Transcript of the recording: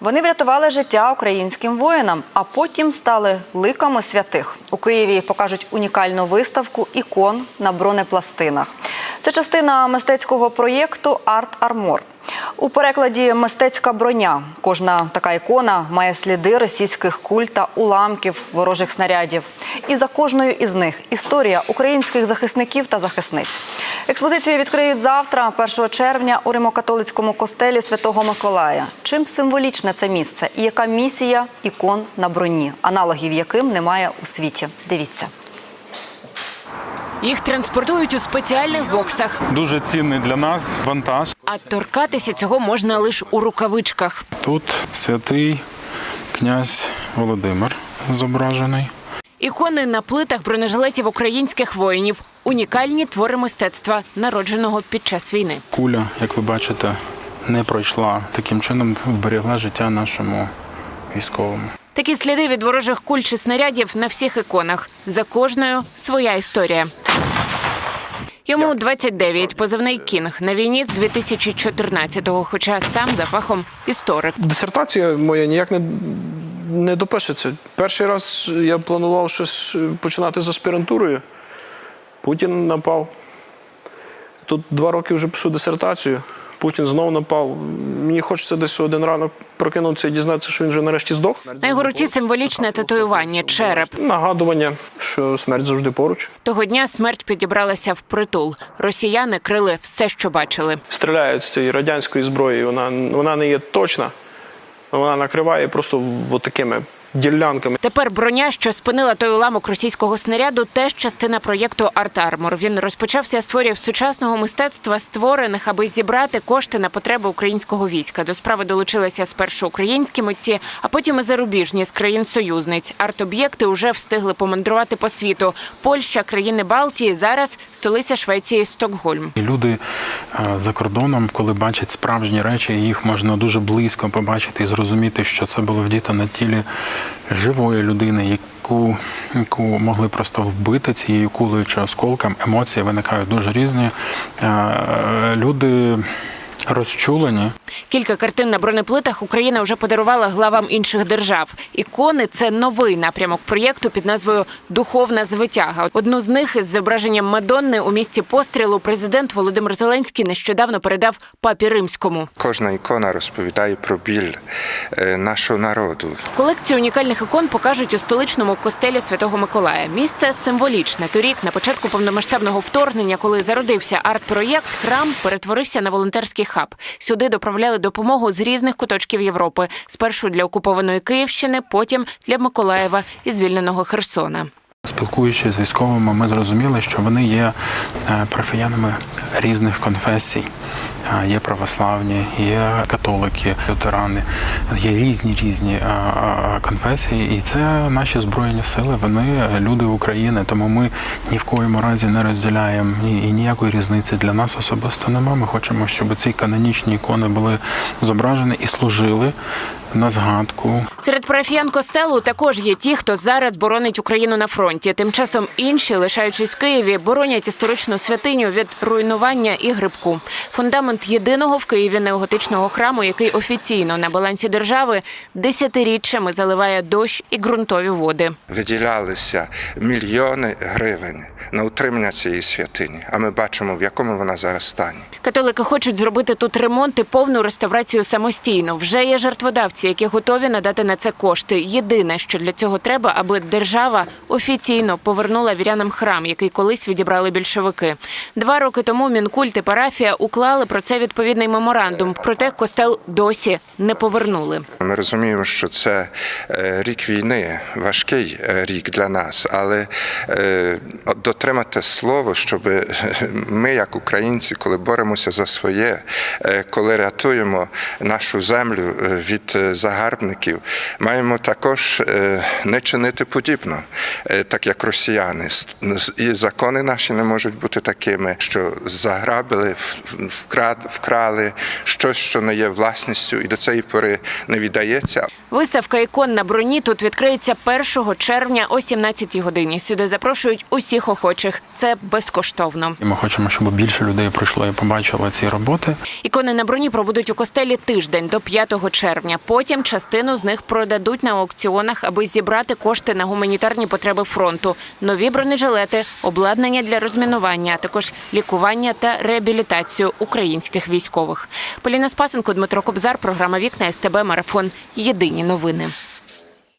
Вони врятували життя українським воїнам, а потім стали ликами святих. У Києві покажуть унікальну виставку ікон на бронепластинах. Це частина мистецького проєкту Арт Армор. У перекладі мистецька броня. Кожна така ікона має сліди російських куль та уламків ворожих снарядів. І за кожною із них історія українських захисників та захисниць. Експозицію відкриють завтра, 1 червня, у Римокатолицькому костелі Святого Миколая. Чим символічне це місце і яка місія ікон на броні, аналогів яким немає у світі. Дивіться. Їх транспортують у спеціальних боксах, Дуже цінний для нас вантаж. а торкатися цього можна лише у рукавичках. Тут святий князь Володимир зображений. Ікони на плитах бронежилетів українських воїнів. Унікальні твори мистецтва, народженого під час війни. Куля, як ви бачите, не пройшла. Таким чином вберегла життя нашому військовому. Такі сліди від ворожих куль чи снарядів на всіх іконах. За кожною своя історія. Йому 29, позивний кінг на війні з 2014-го, хоча сам за фахом історик. Дисертація моя ніяк не, не допишеться. Перший раз я планував щось починати з аспірантурою. Путін напав. Тут два роки вже пишу дисертацію. Путін знову напав. Мені хочеться десь один ранок прокинутися і дізнатися, що він вже нарешті здох. На його руці символічне татуювання, череп. Нагадування, що смерть завжди поруч. Того дня смерть підібралася в притул. Росіяни крили все, що бачили. Стріляють з цієї радянської зброї. Вона, вона не є точна, вона накриває просто от такими ділянками. Тепер броня, що спинила той уламок російського снаряду, теж частина проєкту Арт Армор. Він розпочався з творів сучасного мистецтва, створених, аби зібрати кошти на потреби українського війська. До справи долучилися спершу українські митці, а потім і зарубіжні з країн союзниць. Арт-об'єкти вже встигли помандрувати по світу. Польща, країни Балтії, зараз столиця Швеції Стокгольм. Люди е, за кордоном, коли бачать справжні речі, їх можна дуже близько побачити і зрозуміти, що це було вдіто на тілі живої людини, яку, яку могли просто вбити цією кулею чи осколком. Емоції виникають дуже різні. Е, Люди розчулені. Кілька картин на бронеплитах Україна вже подарувала главам інших держав. Ікони це новий напрямок проєкту під назвою Духовна звитяга. Одну з них із зображенням Мадонни у місці пострілу президент Володимир Зеленський нещодавно передав папі римському. Кожна ікона розповідає про біль е, нашого народу. Колекцію унікальних ікон покажуть у столичному костелі Святого Миколая. Місце символічне. Торік, на початку повномасштабного вторгнення, коли зародився арт-проєкт, храм перетворився на волонтерський хаб. Сюди доправляли допомогу з різних куточків Європи. Спершу для окупованої Київщини, потім для Миколаєва і звільненого Херсона. Спілкуючись з військовими, ми зрозуміли, що вони є е, парафіянами різних конфесій. Е, Є православні, є католики, лютерани, є різні різні е, конфесії, і це наші збройні сили. Вони люди України. Тому ми ні в коєму разі не розділяємо і ніякої різниці для нас особисто немає. Ми хочемо, щоб ці канонічні ікони були зображені і служили на згадку Серед парафіян костелу також є ті, хто зараз боронить Україну на фронті. Тим часом інші, лишаючись в Києві, боронять історичну святиню від руйнування і грибку. Фундамент єдиного в Києві неоготичного храму, який офіційно на балансі держави десятиріччями заливає дощ і ґрунтові води. Виділялися мільйони гривень на утримання цієї святині. А ми бачимо, в якому вона зараз стані. Католики хочуть зробити тут ремонт і повну реставрацію самостійно. Вже є жертводавці, які готові надати на це кошти. Єдине, що для цього треба, аби держава офіційно повернула вірянам храм, який колись відібрали більшовики. Два роки тому Мінкульт і парафія уклали про це відповідний меморандум. Проте костел досі не повернули. Ми розуміємо, що це е, рік війни, важкий е, рік для нас, але е, дотримати слово, щоб ми, як українці, коли боремося за своє, коли рятуємо нашу землю від загарбників, маємо також е, не чинити подібно, е, так як росіяни. І закони наші не можуть бути такими, що заграбили, вкрад- вкрали щось, що не є власністю, і до цієї пори не віддається. Виставка ікон на броні тут відкриється 1 червня о 17 годині. Сюди запрошують усіх охочих. Це безкоштовно. Ми хочемо, щоб більше людей прийшло і побачило ці роботи. Ікони на броні пробудуть у костелі тиждень до 5 червня. Потім частину з них продадуть на аукціонах, аби зібрати кошти на гуманітарні потреби фронту, нові бронежилети, обладнання для розмінування, а також лікування та реабілітацію українських військових. Поліна Спасенко, Дмитро Кобзар, програма Вікна СТБ Марафон. Єдині новини.